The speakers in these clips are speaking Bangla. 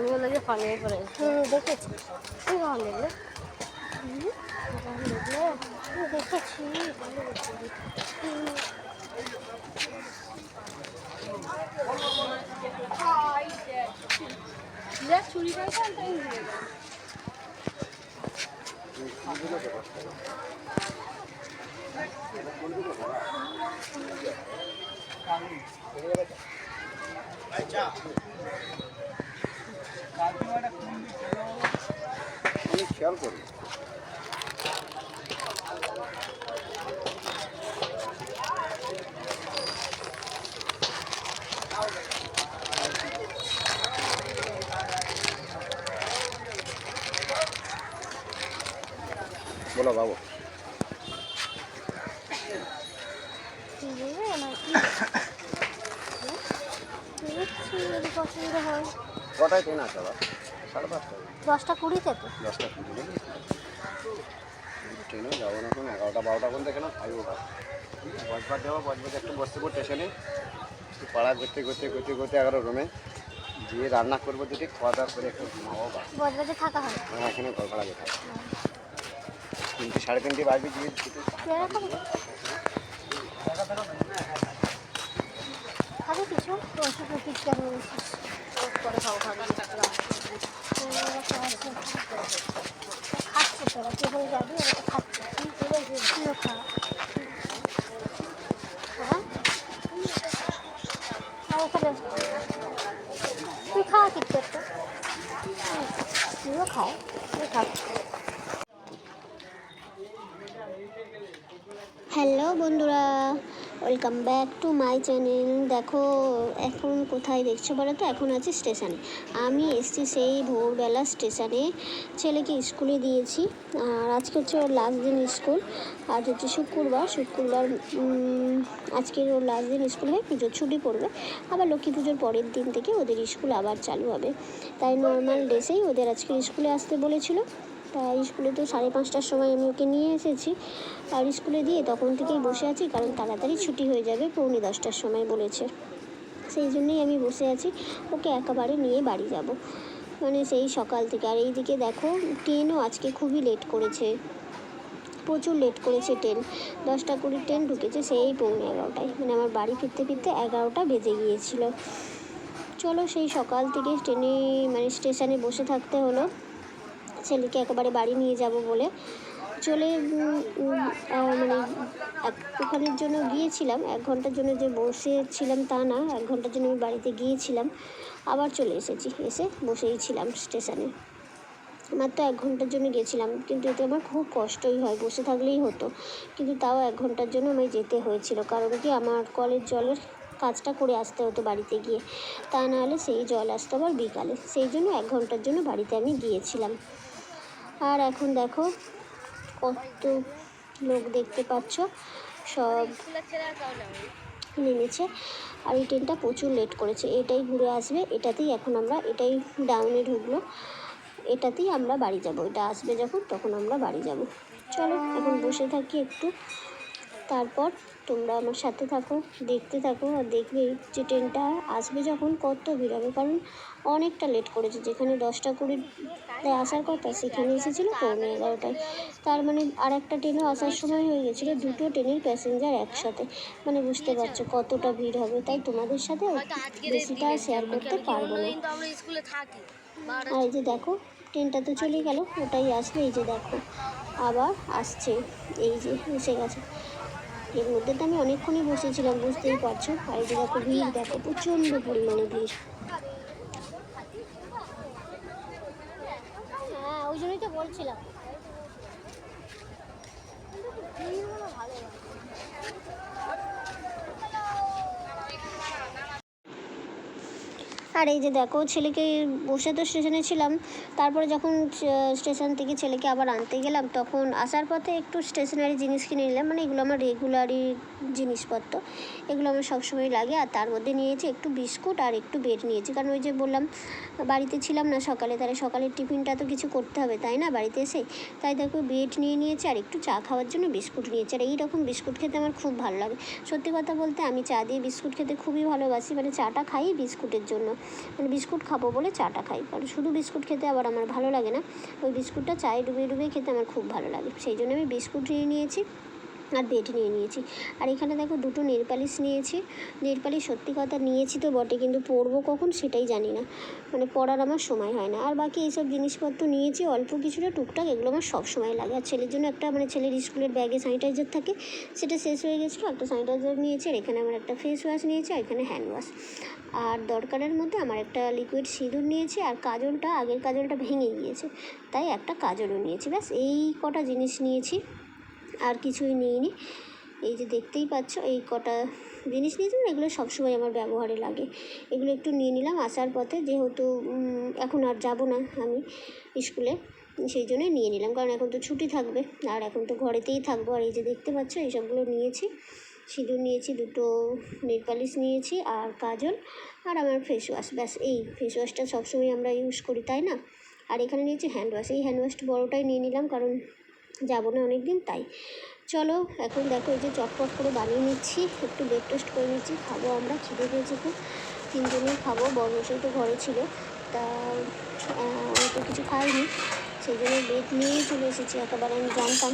আমিও লাগে পড়ে হুম দেখেছি। তুই কখন দেখলে দেখেছি। চুরি করে। খেয়াল করি বলো বাবু? দেখছি যদি পছন্দ হয়। কটায় ট্রেন আছে আবার। সাড়ে পাঁচটায়। দশটা কুড়িতে তো। দশটা কুড়ি ট্রেনে যাব না কোনো এগারোটা বারোটা পর্যন্ত এখানে থাকব বজবার যাব বজবাজে একটু বসতে পর স্টেশনে। একটু পাড়া ঘুরতে ঘুরতে ঘুরতে ঘুরতে এগারো রুমে। গিয়ে রান্না করব যদি খাওয়া দাওয়া করে একটু ঘুমাবো বা বজবাজে থাকা হয়? আমার এখানে ঘর ভাড়া যেতে তিনটে সাড়ে তিনটে বাজবে গিয়ে দুটো এরকম খাবি কিছু পয়সা প্রফিট কেন বলছিস পরে খাব খাব খাচ্ছে তোরা কে বলে যাবি ওরা তো খাচ্ছে তুইও খা হ্যাঁ আর ওখানে তুই খা কিছু একটা তুইও খাও তুই খা হ্যালো বন্ধুরা welcome back to my channel দেখো, এখন কোথায় দেখছ বলো তো? এখন আছি স্টেশনে। আমি এসছি সেই ভোরবেলা স্টেশনে। ছেলেকে স্কুলে দিয়েছি। আর আজকে হচ্ছে ওর লাস্ট দিন স্কুল। আজ হচ্ছে শুক্রবার। শুক্রবার আজকের ওর লাস্ট দিন স্কুল হয়। পুজোর ছুটি পড়বে। আবার লক্ষ্মী পুজোর পরের দিন থেকে ওদের স্কুল আবার চালু হবে। তাই নর্মাল ডেসেই ওদের আজকে স্কুলে আসতে বলেছিল। তাই স্কুলে তো সাড়ে পাঁচটার সময় আমি ওকে নিয়ে এসেছি। আর স্কুলে দিয়ে তখন থেকেই বসে আছি, কারণ তাড়াতাড়ি ছুটি হয়ে যাবে, পৌনে দশটার সময় বলেছে। সেই জন্যই আমি বসে আছি, ওকে একেবারে নিয়ে বাড়ি যাব। মানে সেই সকাল থেকে। আর এইদিকে দেখো, ট্রেনও আজকে খুবই লেট করেছে। প্রচুর লেট করেছে ট্রেন। দশটা কুড়ি ট্রেন ঢুকেছে সেই পৌনে এগারোটায়। মানে আমার বাড়ি ফিরতে ফিরতে এগারোটা বেজে গিয়েছিল। চলো সেই সকাল থেকে ট্রেনে মানে স্টেশনে বসে থাকতে হলো। ছেলেকে একেবারে বাড়ি নিয়ে যাব বলে চলে মানে ওখানের জন্য গিয়েছিলাম, এক ঘণ্টার জন্য যে বসেছিলাম তা না, এক ঘণ্টার জন্য আমি বাড়িতে গিয়েছিলাম, আবার চলে এসেছি, এসে বসেই ছিলাম স্টেশনে। তো এক ঘণ্টার জন্য গেছিলাম, কিন্তু এতে আমার খুব কষ্টই হয়, বসে থাকলেই হতো, কিন্তু তাও এক ঘণ্টার জন্য আমায় যেতে হয়েছিল, কারণ কি আমার কলের জলের কাজটা করে আসতে হতো বাড়িতে গিয়ে, তা নাহলে সেই জল আসতো আবার বিকালে, সেই জন্য এক ঘণ্টার জন্য বাড়িতে আমি গিয়েছিলাম। আর এখন দেখো কত লোক দেখতে পাচ্ছ। সব নেমেছে। আর এই ট্রেনটা প্রচুর লেট করেছে। এটাই ঘুরে আসবে। এটাতেই এখন আমরা, এটাই ডাউনে ঢুকলো। এটাতেই আমরা বাড়ি যাব। এটা আসবে যখন, তখন আমরা বাড়ি যাব। চলো, এখন বসে থাকি একটু। তারপর তোমরা আমার সাথে থাকো, দেখতে থাকো আর দেখবে যে ট্রেনটা আসবে যখন কত ভিড় হবে। কারণ অনেকটা লেট করেছে, যেখানে দশটা কুড়িতে আসার কথা সেখানে এসেছিল পৌনে এগারোটায়। তার মানে আর একটা ট্রেনও আসার সময় হয়ে গেছিল, দুটো ট্রেনের প্যাসেঞ্জার একসাথে। মানে বুঝতে পারছ কতটা ভিড় হবে, তাই তোমাদের সাথে বেশিটা শেয়ার করতে পারব না। আর এই যে দেখো ট্রেনটা তো চলে গেল, ওটাই আসবে, এই যে দেখো, আবার আসছে, এই যে এসে গেছে। এর মধ্যে তো আমি অনেকক্ষণই বসেছিলাম, বুঝতেই পারছ। বাড়িতে দেখো ভিড়, দেখো প্রচণ্ড পরিমাণে ভিড়। হ্যাঁ ওই জন্যই তো বলছিলাম। আর এই যে দেখো, ছেলেকে বসে তো স্টেশনে ছিলাম। তারপরে যখন স্টেশন থেকে ছেলেকে আবার আনতে গেলাম, তখন আসার পথে একটু স্টেশনারি জিনিস কিনে নিলাম। মানে এগুলো আমার রেগুলারই জিনিসপত্র। এগুলো আমার সবসময় লাগে। আর তার মধ্যে নিয়েছি একটু বিস্কুট আর একটু বেড নিয়েছি। কারণ ওই যে বললাম, বাড়িতে ছিলাম না সকালে, তাহলে সকালের টিফিনটা তো কিছু করতে হবে, তাই না? বাড়িতে এসে তাই দেখো বেড নিয়ে নিয়েছি আর একটু চা খাওয়ার জন্য বিস্কুট নিয়েছি। আর এই রকম বিস্কুট খেতে আমার খুব ভালো লাগে। সত্যি কথা বলতে আমি চা দিয়ে বিস্কুট খেতে খুবই ভালোবাসি। মানে চাটা খাই বিস্কুটের জন্য। মানে বিস্কুট খাব বলে চাটা খাই। কারণ শুধু বিস্কুট খেতে আবার আমার ভালো লাগে না। ওই বিস্কুটটা চায়ে ডুবিয়ে ডুবিয়ে খেতে আমার খুব ভালো লাগে। সেই জন্য আমি বিস্কুট নিয়ে নিয়েছি। আর বেড নিয়ে নিয়েছি। আর এখানে দেখো দুটো নেল পালিশ নিয়েছি। নেল পালিশ সত্যি কথা নিয়েছি তো বটে, কিন্তু পরবো কখন সেটাই জানি না। মানে পড়ার আমার সময় হয় না। আর বাকি এইসব জিনিসপত্র নিয়েছি, অল্প কিছুটা টুকটাক, এগুলো আমার সব সময় লাগে। আর ছেলের জন্য একটা মানে ছেলের স্কুলের ব্যাগে স্যানিটাইজার থাকে, সেটা শেষ হয়ে গেছিল, একটা স্যানিটাইজার নিয়েছি, আর এখানে আমার একটা ফেস ওয়াশ নিয়েছি, আর এখানে হ্যান্ড ওয়াশ আর দরকারের মধ্যে আমার একটা লিকুইড সিঁদুর নিয়েছি, আর কাজলটা, আগের কাজলটা ভেঙে গিয়েছে। তাই একটা কাজলও নিয়েছি। ব্যাস, এই কটা জিনিস নিয়েছি। আর কিছুই নিইনি। এই যে দেখতেই পাচ্ছ, এই কটা জিনিস নিয়েছিলাম, এগুলো সবসময় আমার ব্যবহারে লাগে। এগুলো একটু নিয়ে নিলাম আসার পথে, যেহেতু এখন আর যাব না আমি স্কুলে, সেই জন্যই নিয়ে নিলাম। কারণ এখন তো ছুটি থাকবে, আর এখন তো ঘরেতেই থাকব। আর এই যে দেখতে পাচ্ছ, এইসবগুলো নিয়েছি। সিঁদুর নিয়েছি, দুটো নেল পালিশ নিয়েছি, আর কাজল, আর আমার ফেস ওয়াশ ব্যাস, এই ফেস ওয়াশটা সবসময় আমরা ইউজ করি, তাই না? আর এখানে নিয়েছি হ্যান্ড ওয়াশ এই হ্যান্ড ওয়াশটা বড়োটাই নিয়ে নিলাম, কারণ যাব না অনেক দিন তাই। চলো, এখন দেখো এই যে চটপট করে বানিয়ে নিচ্ছি, একটু ব্রেক টোস্ট করে নিচ্ছি, খাব আমরা, খিদে পেয়েছি খুব। তিনজনেই খাব বড় মশাই তো ঘরে ছিল। তা তো কিছু খাইনি সেই জন্য বেড নিয়েই চলে এসেছি। একেবারে আমি জানতাম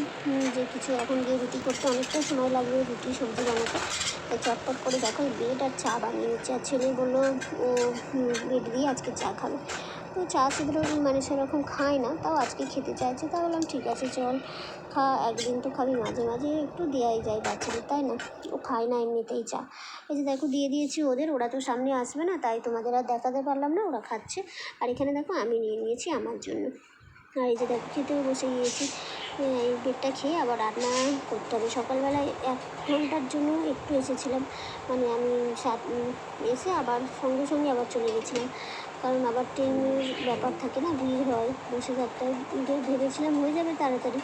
যে কিছু এখন গিয়ে রুটি করতে অনেকটা সময় লাগবে রুটি, সবজি বানাতে। তাই চটপট করে দেখো বেড আর চা বানিয়ে নিচ্ছে। আর ছেলে বলল, ও বেড দিয়ে আজকে চা খাবে। তো চা সেগুলো মানে সেরকম খায় না, তাও আজকে খেতে চাইছে, তা বললাম ঠিক আছে, চল খা, একদিন তো খাবি, মাঝে মাঝে একটু দেওয়াই যায় বাচ্চাদের, তাই না? ও খায় না এমনিতেই চা। এই যে দেখো, দিয়ে দিয়েছি ওদের, ওরা তো সামনে আসবে না, তাই তোমাদের আর দেখাতে পারলাম না, ওরা খাচ্ছে। আর এখানে দেখো, আমি নিয়ে নিয়েছি আমার জন্য। আর এই যে দেখো, খেতেও বসে গিয়েছি। এই বেডটা খেয়ে আবার রান্না করতে হবে। সকালবেলায় এক ঘণ্টার জন্য একটু এসেছিলাম। মানে আমি সাত এসে আবার সঙ্গে সঙ্গে আবার চলে গেছিলাম। কারণ আবার ট্রেনের ব্যাপার থাকে না, ভিড় হয়, বসে থাকতে হয় ভেবেছিলাম হয়ে যাবে তাড়াতাড়ি।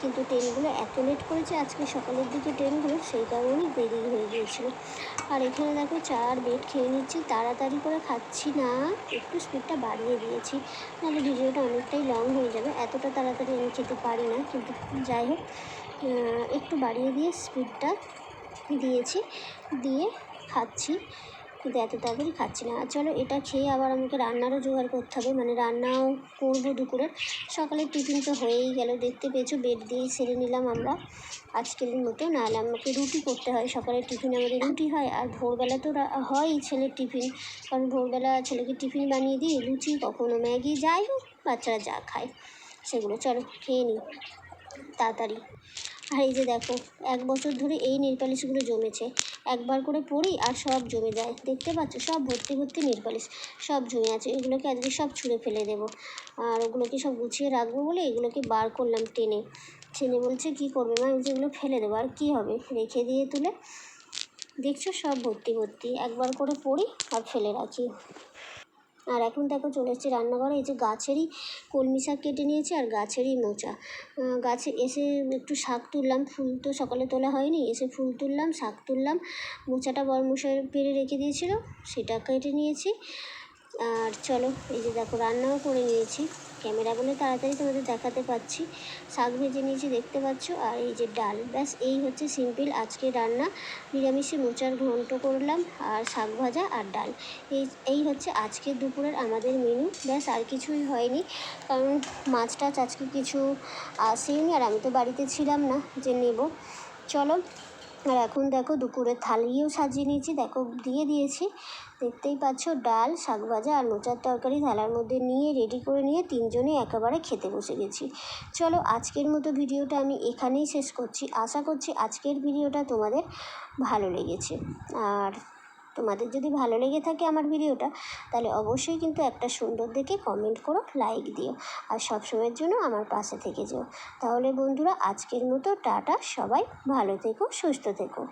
কিন্তু ট্রেনগুলো এত লেট করেছে, আজকে সকালের দিকে ট্রেনগুলো সেই কারণেই দেরি হয়ে গিয়েছিল। আর এখানে দেখো চার বেড খেয়ে নিচ্ছি, তাড়াতাড়ি করে খাচ্ছি না, একটু স্পিডটা বাড়িয়ে দিয়েছি। নাহলে ভিডিওটা অনেকটাই লং হয়ে যাবে, এতটা তাড়াতাড়ি আমি খেতে পারি না, কিন্তু যাই হোক একটু বাড়িয়ে দিয়ে স্পিডটা দিয়েছি, দিয়ে খাচ্ছি। কিন্তু এত তাড়াতাড়ি খাচ্ছি না। আর চলো, এটা খেয়ে আবার আমাকে রান্নারও জোগাড় করতে হবে। মানে রান্নাও করব দুপুরের। সকালের টিফিন তো হয়েই গেল। দেখতে পেয়েছ, বেড দিয়েই সেরে নিলাম আমরা আজকের মতো। নাহলে আমাকে রুটি করতে হয়। সকালের টিফিন আমাদের রুটি হয়। আর ভোরবেলা তো হয়ই ছেলের টিফিন। কারণ ভোরবেলা ছেলেকে টিফিন বানিয়ে দিই লুচি, কখনো ম্যাগি, যাই হোক, বাচ্চারা যা খায়, সেগুলো চলো খেয়ে নিই। তাড়াতাড়ি। আর এই যে দেখো, এক বছর ধরে এই নেল পালিশগুলো জমেছে। একবার করে পড়ি আর সব জমে যায়। দেখতে পাচ্ছ, সব ভর্তি ভর্তি নেল পালিশ সব জমে আছে। এগুলোকে আজকে সব ছুঁড়ে ফেলে দেবো। আর ওগুলোকে সব গুছিয়ে রাখব বলে এগুলোকে বার করলাম টেনে। ছেলে বলছে, কী করবে মা? যেগুলো ফেলে দেবো। আর কী হবে? রেখে দিয়ে তুলে? দেখছ, সব ভর্তি ভর্তি। একবার করে পড়ি আর ফেলে রাখি। আর এখন দেখো চলে এসেছি রান্নাঘরে, এই যে গাছেরই কলমি শাক কেটে নিয়েছি আর গাছেরই মোচা। গাছে এসে একটু শাক তুললাম, ফুল তো সকালে তোলা হয়নি, এসে ফুল তুললাম, শাক তুললাম, মোচাটা বরমশাই পেরে রেখে দিয়েছিল, সেটা কেটে নিয়েছি। আর চলো, এই যে দেখো, রান্নাও করে নিয়েছি। ক্যামেরা বলে তাড়াতাড়ি তোমাদের দেখাতে পাচ্ছি। শাক ভেজে নিয়েছি, দেখতে পাচ্ছ? আর এই যে ডাল, ব্যাস, এই হচ্ছে সিম্পল আজকে রান্না। নিরামিষে মোচার ঘন্ট করলাম, আর শাক ভাজা আর ডাল। এই এই হচ্ছে আজকে দুপুরের আমাদের মেনু ব্যাস, আর কিছুই হয়নি, কারণ মাছ টাছ আজকে কিছু আসেনি, আর আমি তো বাড়িতে ছিলাম না, যে নেব। চলো আর এখন দেখো দুপুরের থালিও সাজিয়ে নিয়েছি, দেখো দিয়ে দিয়েছি। দেখতেই পাচ্ছ ডাল, শাক ভাজা আর লোচার তরকারি থালার মধ্যে নিয়ে রেডি করে নিয়ে তিনজনে একেবারে খেতে বসে গেছি। চলো আজকের মতো ভিডিওটা আমি এখানেই শেষ করছি। আশা করছি আজকের ভিডিওটা তোমাদের ভালো লেগেছে। আর তোমাদের যদি ভালো লেগে থাকে আমার ভিডিওটা, তাহলে অবশ্যই কিন্তু একটা সুন্দর দেখে কমেন্ট করো লাইক দিও, আর সবসময়ের জন্য আমার পাশে থেকে যেও। তাহলে বন্ধুরা, আজকের মতো টাটা, সবাই ভালো থেকো, সুস্থ থেকো।